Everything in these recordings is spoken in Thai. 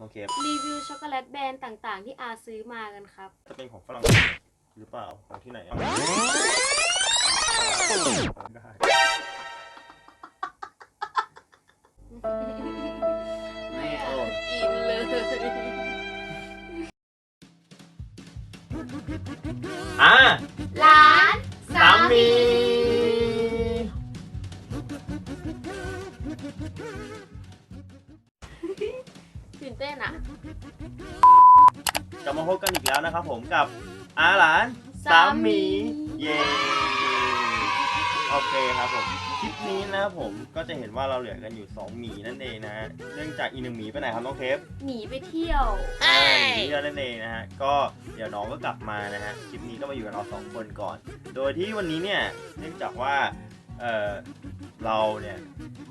น้องเคฟรีวิวช็อกโกแลตแบรนด์ต่างๆ ที่อาซื้อมากันครับ จะเป็นของฝรั่งเศสหรือเปล่าของที่ไหนอะได้ไม่เอากินเลยอะร้านสามีตื่น เต้นอะ กลับมาพบกันอีกแล้วนะครับผมกับอาหลานสามี เย้โอเคครับผม คลิปนี้นะครับผมก็จะเห็นว่าเราเหลือกันอยู่ 2 หมีนั่นเองนะฮะเนื่องจากอีกหนึ่งหมีไปไหนครับน้องเคฟหนีไปเที่ยวใช่หมีเที่ยวนั่นเองนะฮะก็เดี๋ยวน้องก็กลับมานะฮะคลิปนี้ก็มาอยู่กับเราสองคนก่อน โดยที่วันนี้เนี่ยเนื่องจากว่า เออเราเนี่ย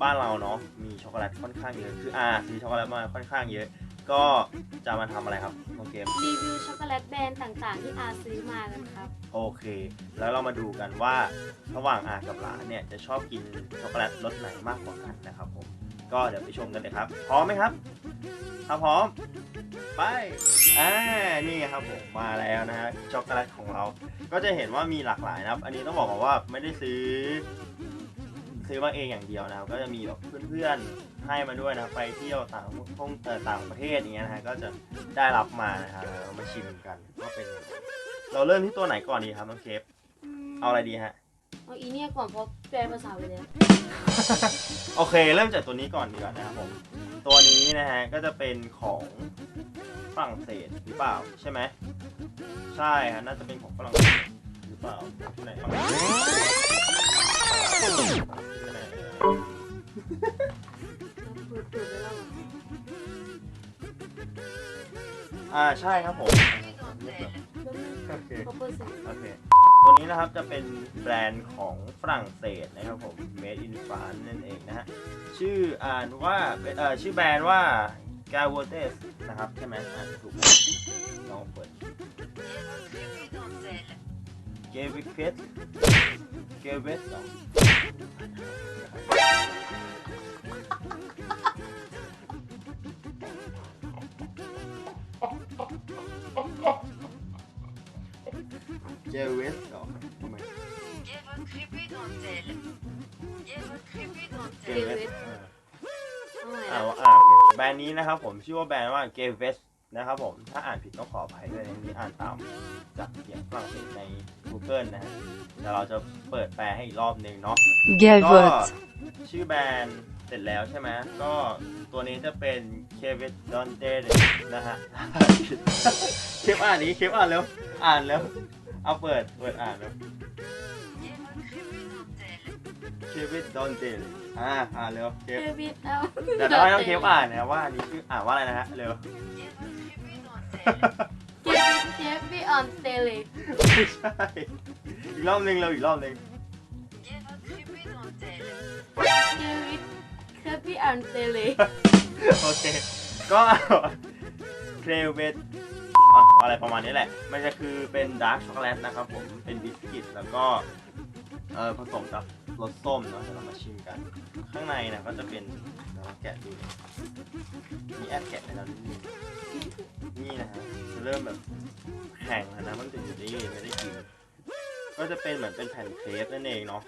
บ้านเราเนาะมีช็อกโกแลตค่อนข้างเยอะคืออ่าซื้อช็อกโกแลตมาค่อนข้างเยอะ ก็จะมาทำอะไรครับน้องเกม รีวิวช็อกโกแลตแบรนด์ต่างๆ ที่อาซื้อมากันครับ โอเค แล้วเรามาดูกันว่าระหว่างอากับหลานเนี่ยจะชอบกินช็อกโกแลตรสไหนมากกว่ากันนะครับผม ก็เดี๋ยวไปชมกันเลยครับ พร้อมไหมครับ ถ้าพร้อม ไป อ่า นี่ครับผมมาแล้วนะฮะช็อกโกแลตของเรา ก็จะเห็นว่ามีหลากหลายนะครับ อันนี้ต้องบอกก่อนว่าไม่ได้ซื้อ ซื้อมาเองอย่างเดียวนะครับ ก็จะมีแบบเพื่อนๆให้มาด้วยนะครับไปเที่ยวต่างท่องเอ่อต่างประเทศอย่างเงี้ยนะฮะก็จะได้รับมานะครับเรามาชิมกันว่าเป็นยังไงเราเริ่มที่ตัวไหนก่อนดีครับน้องเคฟเอาอะไรดีฮะ เอาอีเนี่ยก่อนเพราะแปลภาษาไปแล้วโอเค เริ่มจากตัวนี้ก่อนดีกว่านะครับผม ตัวนี้นะฮะก็จะเป็นของฝรั่งเศสหรือเปล่าใช่ไหม ใช่ฮะน่าจะเป็นของฝรั่งเศสหรือเปล่าที่ไหนที่ไหนเปิดเปิดไปแล้วเหรออ่าใช่ครับผมแป๊บนึงโอเคเขาเปิดเสร็จโอเค ตัวนี้นะครับจะเป็นแบรนด์ของฝรั่งเศสนะครับผม Made in France นั่นเองนะฮะ ชื่ออ่านว่าเอ่อชื่อแบรนด์ว่า g a v o t e s นะครับ ใช่ไหมอ่านถูกไหมลองเปิด g a v i t e s g a v i t e เจเวสเหรอทำไม Get votre crépé dentelle. Get votre crépé เจ dentelle. เวสเอาใหม่อ่านะว่าอ่าโอเคแบรนด์นี้นะครับผมชื่อว่าแบรนด์ว่าเกเวส นะครับผม ถ้าอ่านผิดต้องขออภัยด้วยนะนี่อ่านตามจากเสียงฝรั่งเศสใน Google นะฮะเดี๋ยวเราจะเปิดแปลให้อีกรอบหนึ่งเนาะ ก็ Gavotte. ชื่อแบรนด์เสร็จแล้วใช่ไหมก็ตัวนี้จะเป็นเควิดดอนเดนะฮะ เคฟอ่านนี้เคฟอ่านแล้ว อ่านแล้ว เอาเปิด เปิดอ่านแล้ว Get votre crépé dentelle. เควิดดอนเดอ่า อ่านแล้วเคเทฟวิตเอาเดี๋ยวเราให้น้องเคฟอ่านนะว่าอันนี้ชื่ออ่านว่าอะไรนะฮะ เร็ว Get votre crépé dentelle. เทวิตเทวิตออนเตเลไม่ใช่ อีกรอบหนึ่งเร็วอีกรอบหนึ่ง Get votre crépé dentelle. เทวิตเทวิตออนเตเลโอเค ก็เครเวตอะไรประมาณนี้แหละ มันจะคือเป็นดาร์กช็อกโกแลตนะครับผม เป็นบิสกิตแล้วก็เออผสมกับรสส้มเนาะเดี๋ยวเรามาชิมกัน ข้างในนะก็จะเป็นเดี๋ยวเราแกะดูเนี่ยมีแอบแกะในแล้วนิดนึง นี่นะฮะจะเริ่มแบบแข็งแล้วนะมันจะอยู่นี่ไม่ได้กิน ก็จะเป็นเหมือนเป็นแผ่นเครปนั่นเองเนาะ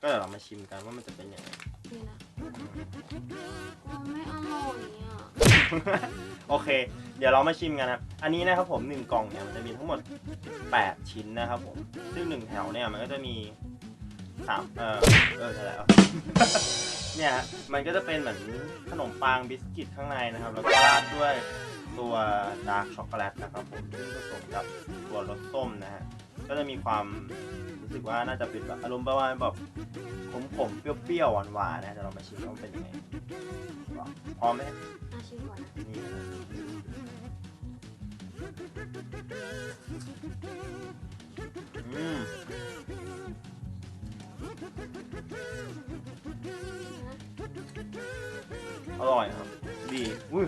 ก็เดี๋ยวเรามาชิมกันว่ามันจะเป็นยังไงนี่นะมันไม่อร่อยอะโอเค เดี๋ยวเรามาชิมกันครับ อันนี้นะครับผมหนึ่งกล่องเนี่ยมันจะมีทั้งหมด 8 ชิ้นนะครับผม ซึ่งหนึ่งแถวเนี่ยมันก็จะมีสามเออเอออะไรอะเนี่ยฮะมันก็จะเป็นเหมือนขนมปังบิสกิตข้างในนะครับ แล้วก็ราดด้วย ตัวดาร์กช็อกโกแลตนะครับผมซึ่งผสมกับตัวรสส้มนะฮะก็จะมีความรู้สึกว่าน่าจะเป็นแบบอารมณ์ประมาณแบบขมๆเปรี้ยวๆหวานๆนะเดี๋ยวเรามาชิมว่าเป็นยังไงพร้อมไหมอาชิมก่อนนะนี่อืมอร่อยครับ ดี อุ้ย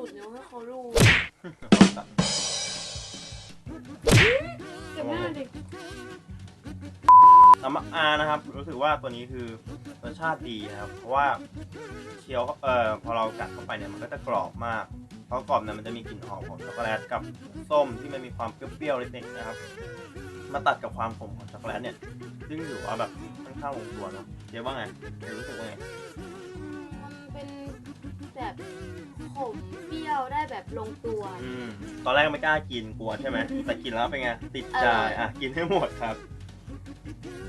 ดูดนิ้วให้เขาดูตัดเก็บหน้าดิสำหรับอานะครับ รู้สึกว่าตัวนี้คือรสชาติดีนะครับ เพราะว่าเคี้ยวเอ่อพอเรากัดเข้าไปเนี่ยมันก็จะกรอบมากเพราะกรอบเนี่ยมันจะมีกลิ่นหอมของช็อกโกแลตกับส้มที่มันมีความเปรี้ยวๆเล็กๆนะครับ มาตัดกับความขมของช็อกโกแลตเนี่ย ซึ่งถือว่าแบบค่อนข้างลงตัวเนาะเดี๋ยวว่าไงเดี๋ยวรู้สึกว่าไง มันเป็นแบบขม เปรี้ยวได้แบบลงตัว อืมตอนแรกไม่กล้ากินกลัวใช่ไหมแต่กินแล้วเป็นไงติดใจอร่อย อะกินให้หมดครับ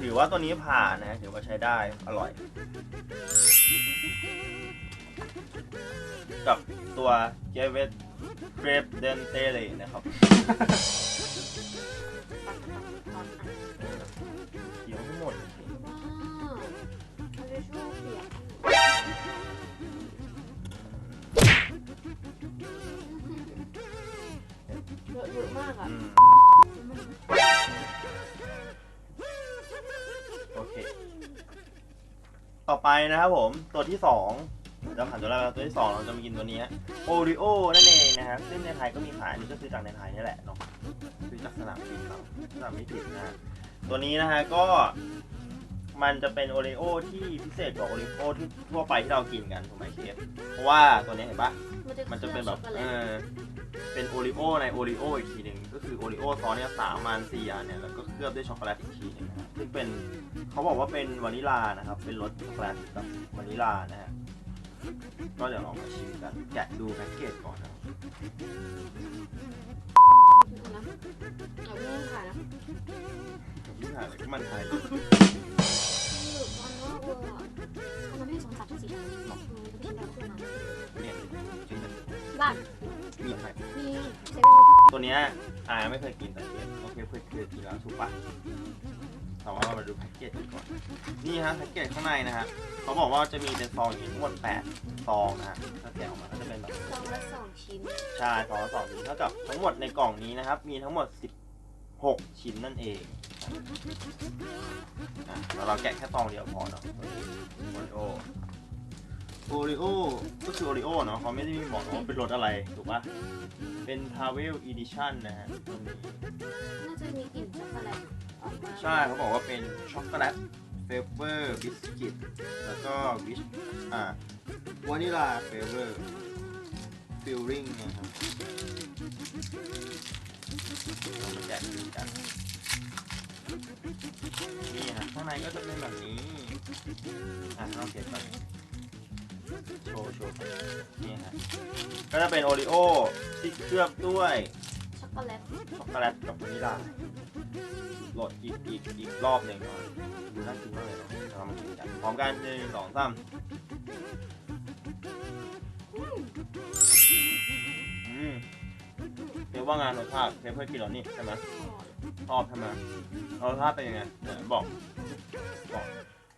ถือว่าตัวนี้ผ่านนะถือว่าใช้ได้อร่อย กับตัวเจเวตเกรปเดนเตเลนะครับ ไปนะครับผมตัวที่สองเราผ่านตัวแรกแล้วตัวที่สองเราจะมากินตัวนี้โอริโอนั่นเองนะครับซึ่งในไทยก็มีขายอันนี่ก็ซื้อจากในไทยนี่แหละเนาะซื้อจากสนามบินเราสนามไม่ผิดนะฮะตัวนี้นะฮะก็มันจะเป็นโอริโอที่พิเศษกว่าโอริโอที่ทั่วไปที่เรากินกันถูกไหมเชฟเพราะว่าตัวนี้เห็นปะมันจะเป็นแบบคลืเออบช็อกโกแลตอเป็นโอริโอในโอริโออีกทีหนึ่งก็คือโอริโอซอสเนี่ยสามอันสี่อันเนี่ยแล้วก็เคลือบด้วยช็อกโกแลตอีกทีหนึงนะครับซึ่งเป็น เขาบอกว่าเป็นวานิลานะครับ เป็นรสช็อกโกแลตกับวานิลานะฮะ ก็เดี๋ยวลองมาชิมกันแกะดูแพ็กเกจก่อนนะครับนะเอาเรื่องถ่ายนะที่ถ่ายอะไรก็มันถ่ายหนึบมันมากเลยอะมันไม่สงสารทุกสิ่งบอกมึงไม่ใช่แบบขึ้นมาเนี่ยจริงมันบ้านมีถ่ายมีเซเว่นตัวเนี้ยอาไม่เคยกินแต่เนี้ยโอเคเคยเคยกินแล้วถูกปะ แต่ว่าเรามาดูแพ็กเกจกันก่อน นี่ฮะแพ็กเกจข้างในนะฮะเขาบอกว่าจะมีเป็นซองอย่างนี้ทั้งหมดแปดซองนะฮะถ้าแกะออกมาก็จะเป็นแบบซองละสองชิ้น ใช่สองสองชิ้นเท่ากับทั้งหมดในกล่องนี้นะครับ มีทั้งหมด 16 ชิ้นนั่นเองอะแล้วเราแกะแค่ซองเดียวพอเนาะโอริโอโอริโอก็คือโอริโอเนาะเขาไม่ได้มีบอกว่าเป็นรสอะไร ถูกปะเป็น Travel Edition นะฮะตัวนี้น่าจะมีกลิ่นช็อกโกแลตออกมา ใช่เขาบอกว่าเป็นช็อกโกแลตเฟเวอร์บิสกิตแล้วก็วิชอ่าวานิลาเฟเวอร์ฟิลลิ่งนะครับเรามาแกะดูกันนี่ฮะข้างในก็จะเป็นแบบนี้อะเอาเก็บก่อนโชว์โชว์นี่ฮะก็จะเป็นโอริโอที่เคลือบด้วยช็อกโกแลตช็อกโกแลตกับวานิลา โหลดอีกอีกอีกรอบหนึ่งเนาะดูน่ากินมากเลยเนาะเรามากินกันพร้อมกันหนึ่งสองสามอืมเรียกว่างานรสชาติเชฟเคยกินแล้วนี่ใช่ไหมชอบใช่ไหมรสชาติเป็นยังไงเดี๋ยวบอกบอก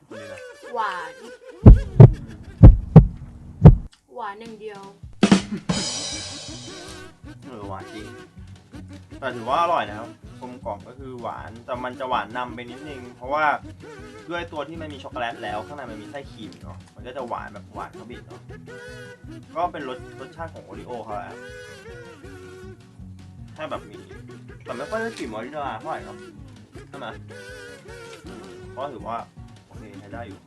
คนนี้นะหวาน หวานอย่างเดียวเออหวานจริงแต่ถือว่าอร่อยนะครับก ลมกล่อมก็คือหวานแต่มันจะหวานนำไปนิดนึง เพราะว่าด้วยตัวที่มันมีช็อกโกแลตแล้วข้างในมันมีไส้ครีมเนาะมันก็จะหวานแบบหวานขบิดเนาะก็เป็นรสรสชาติของโอริโอเขาแหละแค่แบบมีแต่ไม่ค่อยได้กลิ่นวานิลลาเท่าไหร่เนาะใช่ไหมอืมก็ถือว่าโอเคใช้ได้อยู่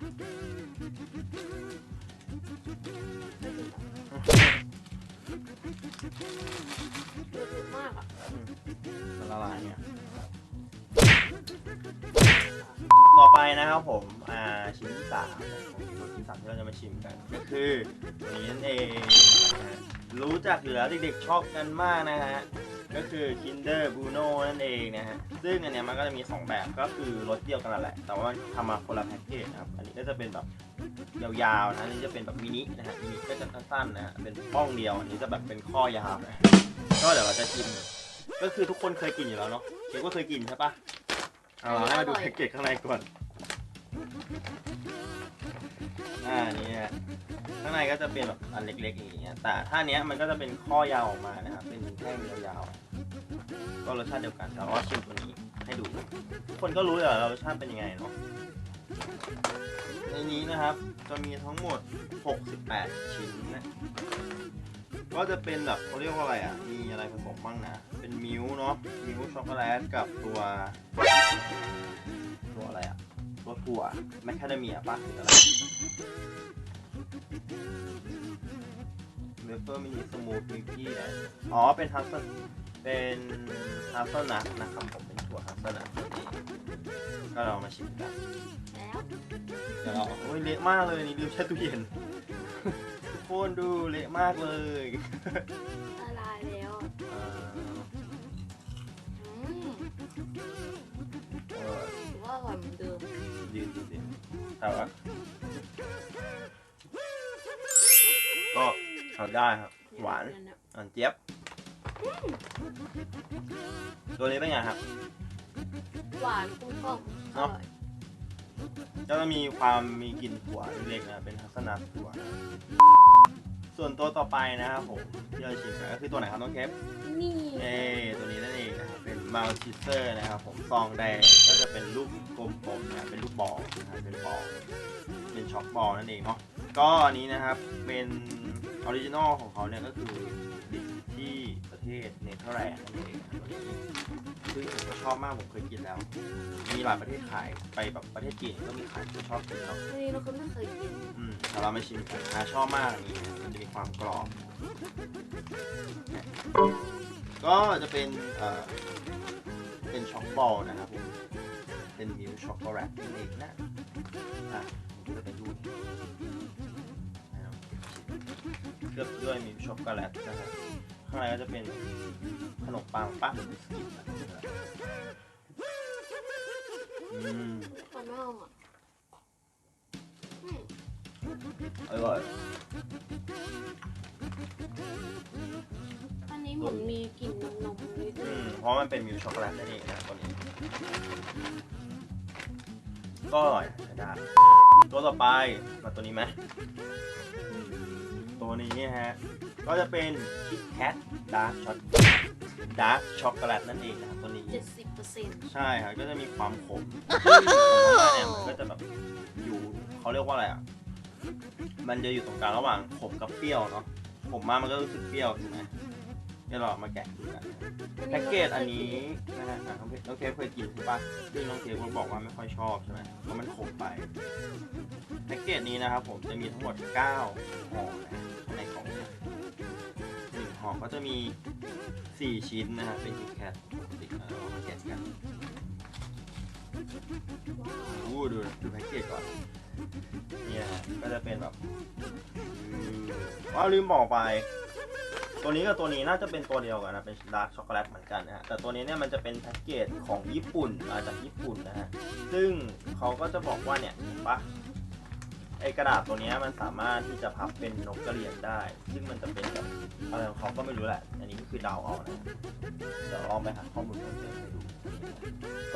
เยอะมากอะ ละลายเนี่ยต่อไปนะครับผมอ่าชิ้นที่สามชิ้นที่สามที่เราจะมาชิมกัน ก็คือตัวนี้นั่นเองนะฮะรู้จักอยู่แล้วเด็กๆชอบกันมากนะฮะก็คือ Kinder Bueno นั่นเองนะฮะซึ่งอันเนี้ยมันก็จะมี 2 แบบก็คือรสเดียวกันนั่นแหละ แต่ว่าทำมาคนละแพ็กเกจนะครับ อันนี้ก็จะเป็นแบบยาวๆนะอันนี้จะเป็นแบบมินินะฮะมินิก็จะสั้นๆนะฮะเป็นป้องเดียว อันนี้จะแบบเป็นข้อยาวนะก็เดี๋ยวเราจะชิม ก็คือทุกคนเคยกินอยู่แล้วเนาะเค้กก็เคยกินใช่ปะเอาเราให้มาดูแพ็กเกจข้างในก่อน อ่านี่ฮะข้างในก็จะเป็นแบบอันเล็กๆอย่างเงี้ย แต่ถ้าเนี้ยมันก็จะเป็นข้อยาวออกมานะครับ เป็นแท่งยาวๆ ก็รสชาติเดียวกันแต่ว่าชิมตัวนี้ให้ดู ทุกคนก็รู้อยู่แล้วรสชาติเป็นยังไงเนาะ ในนี้นะครับจะมีทั้งหมด 68 ชิ้นนะ ก็จะเป็นแบบเขาเรียกว่าอะไรอะ มีอะไรผสมบ้างนะ เป็นมิลค์เนาะ มิลค์ช็อกโกแลตกับตัว ตัวอะไรอะ ตัวถั่วแมคคาเดเมียป่ะหรืออะไรเวเฟอร์มินิสมูทมิลกี้อ๋อ เป็นฮัสเซนเป็นฮัสเซนัทนะครับผมเป็นถั่วฮัสเซนัทนั่นเองก็เรามาชิมกันแล้วเดี๋ยวเราโอ้ยเละมากเลยนี่ลืมแช่ตู้เย็นทุก คนดูเละมากเลยละลายแล้วอะเอ่ออืมเออถือว่าอร่อยเหมือนเดิมดีดีดีแต่ว่าก็ทานได้ครับ หวานเดี๋ยะอ่อนเจี๊ยบ ตัวนี้เป็นไงครับ หวานกลมกล่อมอเนอะร่อย ก็จะมีความมีกลิ่นถั่วเล็กๆนะเป็นทัศนาถั่วนะส่วนตัวต่อไปนะครับผมที่เราชิมกันก็คือตัวไหนครับน้องเคฟนี่เอ้ตัวนี้นั่นเองนะครับเป็นมัลติเซอร์นะครับผมซองแดงก็จะเป็นลูกกลมๆนะเป็นลูกบอลนะครับเป็นบอลเป็นช็อกบอลนั่นเองเนาะก็อันนี้นะครับเป็นออริจินอลของเขาเนี่ยก็คือผลิตที่ประเทศเนเธอร์แลนด์นั่นเอง อบมากผมเคยกินแล้ว มีหลายประเทศขายไปแบบประเทศจีนก็มีขายผมชอบกินเนาะอันนี้เราก็ไม่เคยกินอืมแต่เรามาชิมกันนะชอบมากอันนี้มันจะมีความกรอบ ก็จะเป็นเอ่อเป็นช็อกบอลนะครับผมเป็นมิลช็อกโกแลตนั่นเองนะอะมันก็จะเป็นรูปนี้ให้เราชิมเคลือบด้วยมิลช็อกโกแลตนะครับข้างในก็จะเป็น ขนมปังปั้นหรือบิสกิตนะอืมตอนไม่เอาอะอืมอร่อยอันนี้เหมือนมีกลิ่นนมนมๆนิดอืนึงมเพราะมันเป็นมิลช็อกโกแลตนั่นเองนะตัวนี้ ก็อร่อยใช้ได้ตัวต่อไปมาตัวนี้ไหมตัวนี้ฮะ ก็จะเป็นคิดแคทดาร์กช็อก ดาร์กช็อกโกแลตนั่นเองนะครับตัวนี้เจ็ดสิบเปอร์เซ็นต์ใช่ครับก็จะมีความขมซึ่งผมว่าเนี่ยมันก็จะแบบอยู่เขาเรียกว่าอะไรอะ มันจะอยู่ตรงกลางระหว่างขมกับเปรี้ยวเนาะขมมากมันก็รู้สึกเปรี้ยวถูกไหมเดี๋ยวเรามาแกะดูกันแพ็กเกจอันนี้นะฮะอะน้องเพน้องเคฟเคยกินใช่ปะซึ่งน้องเคฟเขาบอกว่าไม่ค่อยชอบใช่ไหมเพราะมันขมไปแพ็กเกจนี้นะครับผมจะมีทั้งหมด9ห่อนะ หนึ่งห่อก็จะมี 4 ชิ้นนะฮะเป็นคิดแคทปกตินะเรามาแกะกันอู้ดูดูแพ็กเกจก่อนเนี่ยฮะก็จะเป็นแบบว้าลืมบอกไป ตัวนี้กับตัวนี้น่าจะเป็นตัวเดียวกันนะเป็นดาร์กช็อกโกแลตเหมือนกันนะฮะแต่ตัวนี้เนี่ยมันจะเป็นแพ็กเกจของญี่ปุ่นมาจากญี่ปุ่นนะฮะซึ่งเขาก็จะบอกว่าเนี่ยเห็นปะ ไอกระดาษตัวเนี้ยมันสามารถที่จะพับเป็นนกกระเหรี่ยงได้ ซึ่งมันจะเป็นแบบอะไรของเขาก็ไม่รู้แหละ อันนี้ก็คือเดาเอานะ เดี๋ยวลองไปหาข้อมูลเพิ่มเติมให้ดู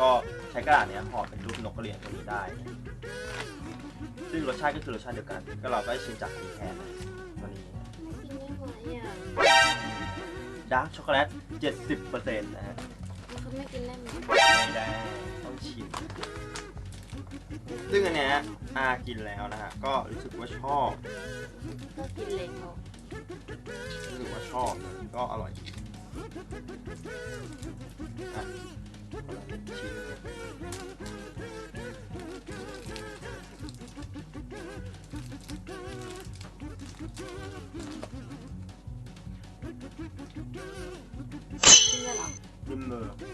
ก็ใช้กระดาษเนี้ยห่อเป็นรูปนกกระเหรี่ยงตัวนี้ได้นะซึ่งรสชาติก็คือรสชาติเดียวกัน ก็เราก็ชิมจากสีแทนนะตัวนี้ไม่กินได้ไหมอะดาร์กช็อกโกแลต 70%นะฮะมันก็ไม่กินได้ไหม ซึ่งอันเนี้ยอากินแล้วนะฮะ ก็รู้สึกว่าชอบก็กินเล็กเอารู้สึกว่าชอบนะก็อร่อยดีอะคนละหนึ่งชิ้นเนี่ยกินได้เหร